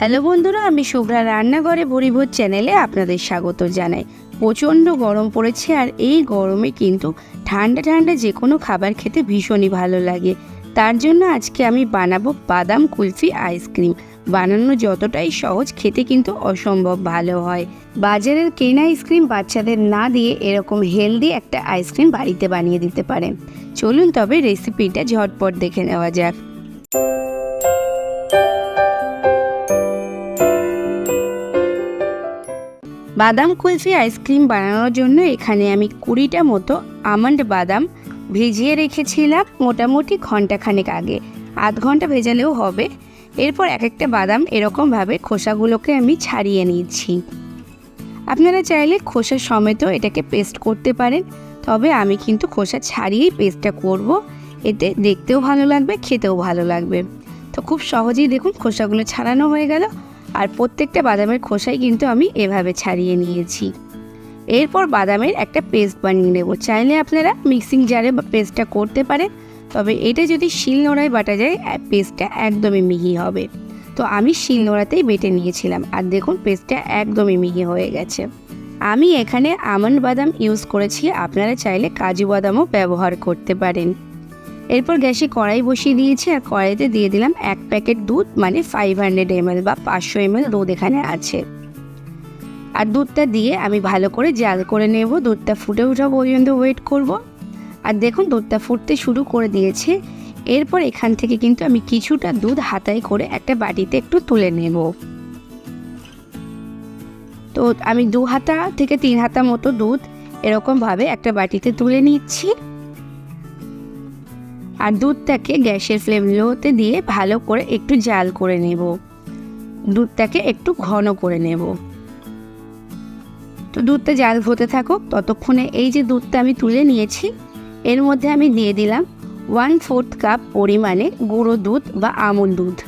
Hello বন্ধুরা, আমি শুভ্রা রান্নাঘরে ভরিভোজ চ্যানেলে আপনাদের স্বাগত জানাই। প্রচণ্ড গরম পড়েছে আর এই গরমে কিন্তু ঠান্ডা ঠান্ডা যে কোনো খাবার খেতে ভীষণই ভালো লাগে। তার জন্য আজকে আমি বানাবো বাদাম কুলফি আইসক্রিম। বানানো যতটাই সহজ খেতে কিন্তু অসম্ভব ভালো হয়। বাজারের কেনা আইসক্রিম বাচ্চাদের না দিয়ে এরকম হেলদি একটা আইসক্রিম বাড়িতে বানিয়ে দিতে পারেন। চলুন তবে রেসিপিটা ঝটপট দেখে নেওয়া যাক। বাদাম কুলফি আইসক্রিম বানানোর জন্য এখানে আমি কুড়িটা মতো আমন্ড বাদাম ভিজিয়ে রেখেছিলাম মোটামুটি ঘন্টাখানেক আগে। আধ ঘণ্টা ভেজালেও হবে। এরপর এক একটা বাদাম এরকমভাবে খোসাগুলোকে আমি ছাড়িয়ে নিচ্ছি। আপনারা চাইলে খোসা সমেত এটাকে পেস্ট করতে পারেন, তবে আমি কিন্তু খোসা ছাড়িয়েই পেস্টটা করব। এতে দেখতেও ভালো লাগবে, খেতেও ভালো লাগবে। তো খুব সহজেই দেখুন খোসাগুলো ছাড়ানো হয়ে গেল। আর প্রত্যেকটা বাদামের খোসাই কিন্তু আমি এভাবে ছাড়িয়ে নিয়েছি। এরপর বাদামের একটা পেস্ট বানিয়ে নেব। চাইলে আপনারা মিক্সিং জারে পেস্টটা করতে পারেন, তবে এটা যদি শিল নোড়ায় বাটা যায় পেস্টটা একদমই মিহি হবে। তো আমি শিল নোড়াতেই বেটে নিয়েছিলাম, আর দেখুন পেস্টটা একদমই মিহি হয়ে গেছে। আমি এখানে আমন্ড বাদাম ইউজ করেছি, আপনারা চাইলে কাজু বাদামও ব্যবহার করতে পারেন। এরপর গ্যাসে কড়াই বসিয়ে দিয়েছি আর কড়াইতে দিয়ে দিলাম এক প্যাকেট দুধ মানে ফাইভ হান্ড্রেড এমএল বা পাঁচশো এমএল দুধ এখানে আছে। আর দুধটা দিয়ে আমি ভালো করে জাল করে নেব। দুধটা ফুটে ওঠা পর্যন্ত ওয়েট করব। আর দেখুন, দুধটা ফুটতে শুরু করে দিয়েছে। এরপর এখান থেকে কিন্তু আমি কিছুটা দুধ হাতায় করে একটা বাটিতে একটু তুলে নেব। তো আমি দু হাতা থেকে তিন হাতা মতো দুধ এরকমভাবে একটা বাটিতে তুলে নিচ্ছি। আর দুধটাকে গ্যাসের ফ্লেম লোতে দিয়ে ভালো করে একটু জাল করে নেব। দুধটাকে একটু ঘন করে নেব। তো দুধটা জাল হতে থাকুক, ততক্ষণে এই যে দুধটা আমি তুলে নিয়েছি, এর মধ্যে আমি দিয়ে দিলাম ওয়ান ফোর্থ কাপ পরিমাণে গুঁড়ো দুধ বা আমুল দুধ।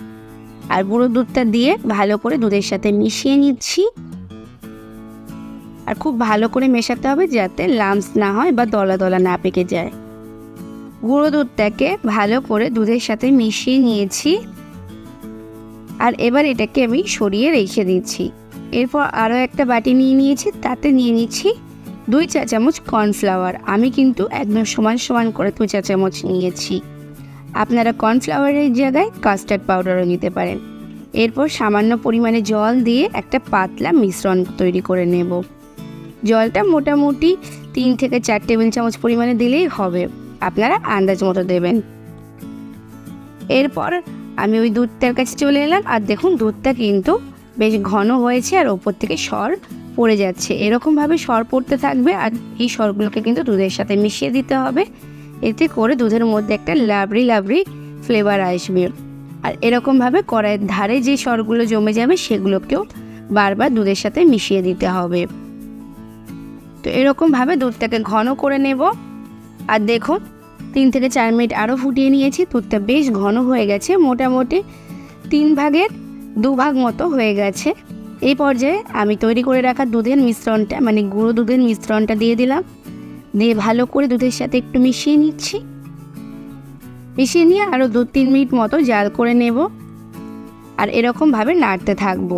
আর গুঁড়ো দুধটা দিয়ে ভালো করে দুধের সাথে মিশিয়ে নিচ্ছি। আর খুব ভালো করে মেশাতে হবে যাতে লামস না হয় বা দলা দলা না পেকে যায়। গুঁড়ো দুধটাকে ভালো করে দুধের সাথে মিশিয়ে নিয়েছি। আর এবার এটাকে আমি সরিয়ে রেখে দিচ্ছি। এরপর আরও একটা বাটি নিয়ে নিয়েছি, তাতে নিয়ে নিচ্ছি দুই চা চামচ কর্নফ্লাওয়ার। আমি কিন্তু একদম সমান সমান করে দু চা চামচ নিয়েছি। আপনারা কর্নফ্লাওয়ারের জায়গায় কাস্টার্ড পাউডারও নিতে পারেন। এরপর সামান্য পরিমাণে জল দিয়ে একটা পাতলা মিশ্রণ তৈরি করে নেব। জলটা মোটামুটি তিন থেকে চার টেবিল চামচ পরিমাণে দিলেই হবে। আপনারা আন্দাজ মতো দেবেন। এরপর আমি ওই দুধটার কাছে চলে এলাম আর দেখুন দুধটা কিন্তু বেশ ঘন হয়েছে আর ওপর থেকে সর পড়ে যাচ্ছে। এরকমভাবে সর পড়তে থাকবে আর এই সরগুলোকে কিন্তু দুধের সাথে মিশিয়ে দিতে হবে। এতে করে দুধের মধ্যে একটা লাবড়ি লাবড়ি ফ্লেভার আসবে। আর এরকমভাবে কড়াইয়ের ধারে যে সরগুলো জমে যাবে সেগুলোকেও বারবার দুধের সাথে মিশিয়ে দিতে হবে। তো এরকমভাবে দুধটাকে ঘন করে নেব। আর দেখুন, তিন থেকে চার মিনিট আরও ফুটিয়ে নিয়েছি দুধটা বেশ ঘন হয়ে গেছে, মোটামুটি তিন ভাগের দু ভাগ মতো হয়ে গেছে। এই পর্যায়ে আমি তৈরি করে রাখা দুধের মিশ্রণটা মানে গুঁড়ো দুধের মিশ্রণটা দিয়ে দিলাম। দিয়ে ভালো করে দুধের সাথে একটু মিশিয়ে নিচ্ছি। মিশিয়ে নিয়ে আরও দু তিন মিনিট মতো জাল করে নেব আর এরকমভাবে নাড়তে থাকব।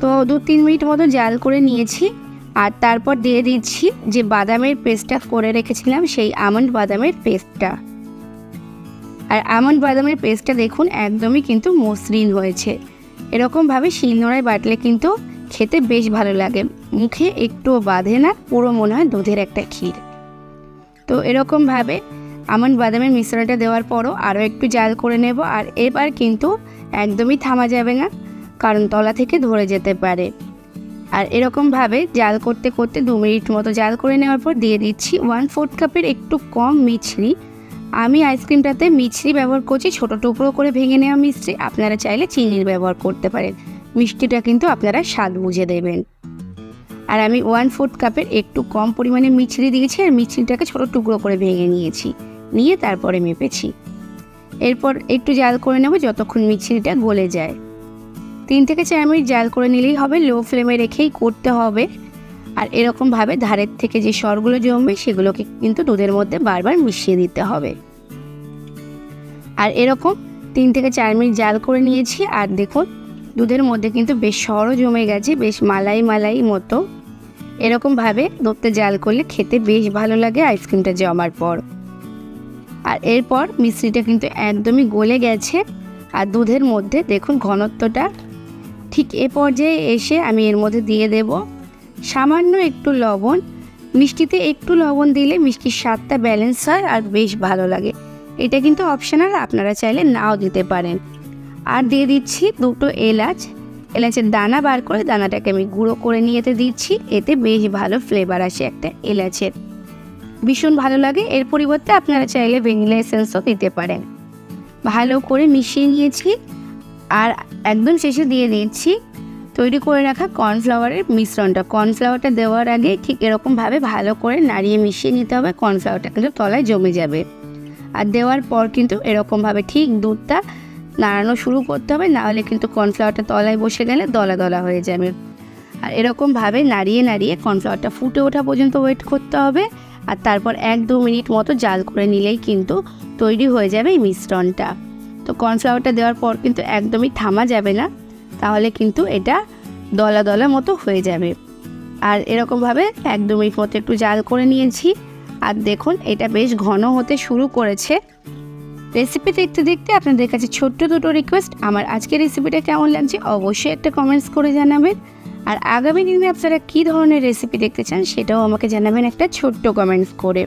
তো দু তিন মিনিট মতো জাল করে নিয়েছি। আর তারপর দিয়ে দিচ্ছি যে বাদামের পেস্টটা করে রেখেছিলাম, সেই আমন্ড বাদামের পেস্টটা। আর আমন্ড বাদামের পেস্টটা দেখুন, একদমই কিন্তু মসৃণ হয়েছে। এরকমভাবে শিলনোড়ায় বাটলে কিন্তু খেতে বেশ ভালো লাগে। মুখে একটুও বাঁধে না, পুরো মনে হয় দুধের একটা ক্ষীর। তো এরকমভাবে আমন্ড বাদামের মিশ্রণটা দেওয়ার পরও আরও একটু জাল করে নেব, আর এবার কিন্তু একদমই থামা যাবে না, কারণ তলা থেকে ধরে যেতে পারে। আর এরকমভাবে জাল করতে করতে দু মিনিট মতো জাল করে নেওয়ার পর দিয়ে দিচ্ছি ওয়ান ফোর্থ কাপের একটু কম মিছরি। আমি আইসক্রিমটাতে মিছরি ব্যবহার করছি, ছোটো টুকরো করে ভেঙে নেওয়া মিষ্টি আপনারা চাইলে চিনির ব্যবহার করতে পারেন। মিষ্টিটা কিন্তু আপনারা স্বাদ বুঝে দেবেন। আর আমি ওয়ান ফোর্থ কাপের একটু কম পরিমাণে মিছরি দিয়েছি আর মিছরিটাকে ছোটো টুকরো করে ভেঙে নিয়েছি। নিয়ে তারপরে মেপেছি। এরপর একটু জাল করে নেব যতক্ষণ মিছরিটা গলে যায়। তিন থেকে চার মিনিট জাল করে নিলেই হবে লো ফ্লেমে রেখেই করতে হবে। আর এরকমভাবে ধারের থেকে যে সরগুলো জমবে, সেগুলোকে কিন্তু দুধের মধ্যে বারবার মিশিয়ে দিতে হবে। আর এরকম তিন থেকে চার মিনিট জাল করে নিয়েছি, আর দেখুন, দুধের মধ্যে কিন্তু বেশ সরও জমে গেছে, বেশ মালাই মালাই মতো। এরকমভাবে দুধটা জাল করলে খেতে বেশ ভালো লাগে আইসক্রিমটা জমার পর। আর এরপর মিশ্রিটা কিন্তু একদমই গলে গেছে, আর দুধের মধ্যে দেখুন ঘনত্বটা ঠিক এ পর্যায়ে এসে আমি এর মধ্যে দিয়ে দেব সামান্য একটু লবণ। মিষ্টিতে একটু লবণ দিলে মিষ্টির স্বাদটা ব্যালেন্স হয় আর বেশ ভালো লাগে। এটা কিন্তু অপশনাল আপনারা চাইলে নাও দিতে পারেন। আর দিয়ে দিচ্ছি দুটো এলাচ। এলাচের দানা বার করে দানাটাকে আমি গুঁড়ো করে নিয়ে এতে দিচ্ছি, এতে বেশ ভালো ফ্লেভার আসে একটা এলাচের। ভীষণ ভালো লাগে, এর পরিবর্তে আপনারা চাইলে ভ্যানিলা এসেন্সও দিতে পারেন। ভালো করে মিশিয়ে নিয়েছি। আর একদম শেষে দিয়ে দিচ্ছি, তৈরি করে রাখা কর্নফ্লাওয়ারের মিশ্রণটা। কর্নফ্লাওয়ারটা দেওয়ার আগে ঠিক এরকমভাবে ভালো করে নাড়িয়ে মিশিয়ে নিতে হবে কর্নফ্লাওয়ারটা কিন্তু তলায় জমে যাবে। আর দেওয়ার পর কিন্তু এরকমভাবে ঠিক দুধটা নাড়ানো শুরু করতে হবে নাহলে কিন্তু কর্নফ্লাওয়ারটা তলায় বসে গেলে দলা দলা হয়ে যাবে। আর এরকমভাবে নাড়িয়ে নাড়িয়ে কর্নফ্লাওয়ারটা ফুটে ওঠা পর্যন্ত ওয়েট করতে হবে, আর তারপর এক দু মিনিট মতো জাল করে নিলেই কিন্তু তৈরি হয়ে যাবে এই মিশ্রণটা। তো কর্নফ্লাওয়ারটা দেওয়ার পর কিন্তু একদমই থামা যাবে না, তাহলে কিন্তু এটা দলা দলা মতো হয়ে যাবে। আর এরকমভাবে এক দু মিনিট মতো একটু জাল করে নিয়েছি। আর দেখুন, এটা বেশ ঘন হতে শুরু করেছে। রেসিপি দেখতে দেখতে আপনাদের কাছে ছোট্ট দুটো রিকোয়েস্ট আমার আজকের রেসিপিটা কেমন লাগছে অবশ্যই একটা কমেন্টস করে জানাবেন। আর আগামী দিনে আপনারা কী ধরনের রেসিপি দেখতে চান সেটাও আমাকে জানাবেন একটা ছোট্ট কমেন্টস করে।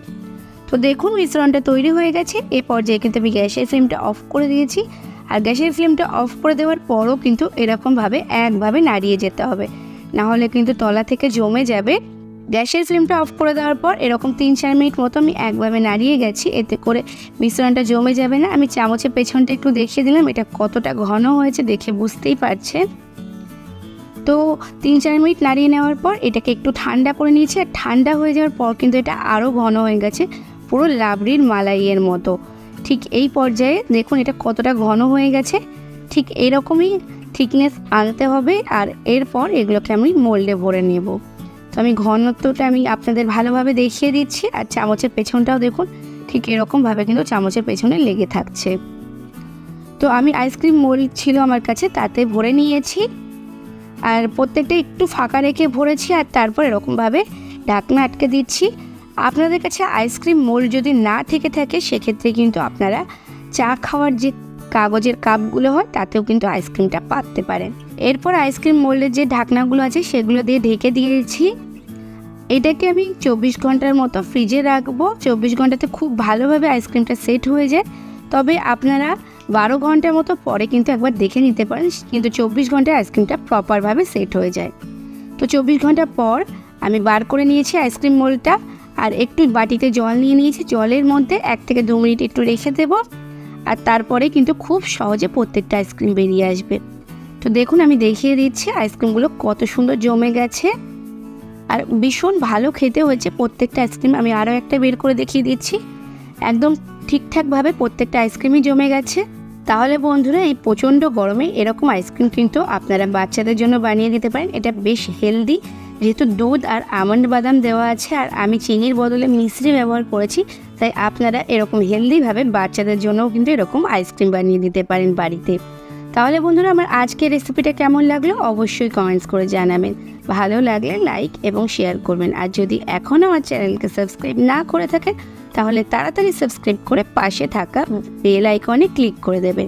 তো দেখুন মিশ্রণটা তৈরি হয়ে গেছে। এ পর্যায়ে কিন্তু আমি গ্যাসের ফ্লেমটা অফ করে দিয়েছি। আর গ্যাসের ফ্লেমটা অফ করে দেওয়ার পরও কিন্তু এরকমভাবে একভাবে নাড়িয়ে যেতে হবে। না হলে কিন্তু তলা থেকে জমে যাবে। গ্যাসের ফ্লেমটা অফ করে দেওয়ার পর এরকম তিন চার মিনিট মতো আমি একভাবে নাড়িয়ে গেছি। এতে করে মিশ্রণটা জমে যাবে না। আমি চামচের পেছনটা একটু দেখিয়ে দিলাম। এটা কতটা ঘন হয়েছে দেখে বুঝতেই পারছেন। তো তিন চার মিনিট নাড়িয়ে নেওয়ার পর এটাকে একটু ঠান্ডা করে নিয়েছি। আর ঠান্ডা হয়ে যাওয়ার পর কিন্তু এটা আরও ঘন হয়ে গেছে। পুরো লাবড়ির মালাইয়ের মতো। ঠিক এই পর্যায়ে দেখুন এটা কতটা ঘন হয়ে গেছে। ঠিক এরকমই থিকনেস আনতে হবে আর এরপর এগুলোকে আমি মোল্ডে ভরে নেব। তো আমি ঘনত্বটা আমি আপনাদের ভালোভাবে দেখিয়ে দিচ্ছি আর চামচের পেছনটাও দেখুন ঠিক এরকমভাবে কিন্তু চামচের পেছনে লেগে থাকছে। তো আমি আইসক্রিম মোল্ড ছিল আমার কাছে তাতে ভরে নিয়েছি। আর প্রত্যেকটা একটু ফাঁকা রেখে ভরেছি আর তারপর এরকমভাবে ঢাকনা আটকে দিচ্ছি। আপনাদের কাছে আইসক্রিম মোল্ড যদি না থেকে থাকে, সেক্ষেত্রে কিন্তু আপনারা চা খাওয়ার যে কাগজের কাপগুলো হয়, তাতেও কিন্তু আইসক্রিমটা পাততে পারেন। এরপর আইসক্রিম মোল্ডের যে ঢাকনাগুলো আছে, সেগুলো দিয়ে ঢেকে দিয়েছি। এটাকে আমি চব্বিশ ঘণ্টার মতো ফ্রিজে রাখব। চব্বিশ ঘন্টাতে খুব ভালোভাবে আইসক্রিমটা সেট হয়ে যায়। তবে আপনারা বারো ঘণ্টার মতো পরে কিন্তু একবার দেখে নিতে পারেন, কিন্তু চব্বিশ ঘন্টায় আইসক্রিমটা প্রপারভাবে সেট হয়ে যায়। তো চব্বিশ ঘণ্টা পর আমি বার করে নিয়েছি আইসক্রিম মোলটা। আর একটু বাটিতে জল নিয়ে নিয়েছি। জলের মধ্যে এক থেকে দু মিনিট একটু রেখে দেব। আর তারপরে কিন্তু খুব সহজে প্রত্যেকটা আইসক্রিম বেরিয়ে আসবে। তো দেখুন, আমি দেখিয়ে দিচ্ছি আইসক্রিমগুলো কত সুন্দর জমে গেছে। আর ভীষণ ভালো খেতে হয়েছে প্রত্যেকটা আইসক্রিম। আমি আরও একটা বের করে দেখিয়ে দিচ্ছি। একদম ঠিকঠাকভাবে প্রত্যেকটা আইসক্রিমই জমে গেছে। তাহলে বন্ধুরা, এই প্রচণ্ড গরমে এরকম আইসক্রিম কিন্তু আপনারা বাচ্চাদের জন্য বানিয়ে দিতে পারেন। এটা বেশ হেলদি যেহেতু দুধ আর আমন্ড বাদাম দেওয়া আছে আর আমি চিনির বদলে মিশ্রি ব্যবহার করেছি, তাই আপনারা এরকম হেলদিভাবে বাচ্চাদের জন্যও কিন্তু এরকম আইসক্রিম বানিয়ে দিতে পারেন বাড়িতে। তাহলে বন্ধুরা, আমার আজকের রেসিপিটা কেমন লাগল অবশ্যই কমেন্টস করে জানাবেন। ভালো লাগলে লাইক এবং শেয়ার করবেন। আর যদি এখনও আমার চ্যানেলকে সাবস্ক্রাইব না করে থাকেন, তাহলে তাড়াতাড়ি সাবস্ক্রাইব করে পাশে থাকা বেল আইকনে ক্লিক করে দেবেন।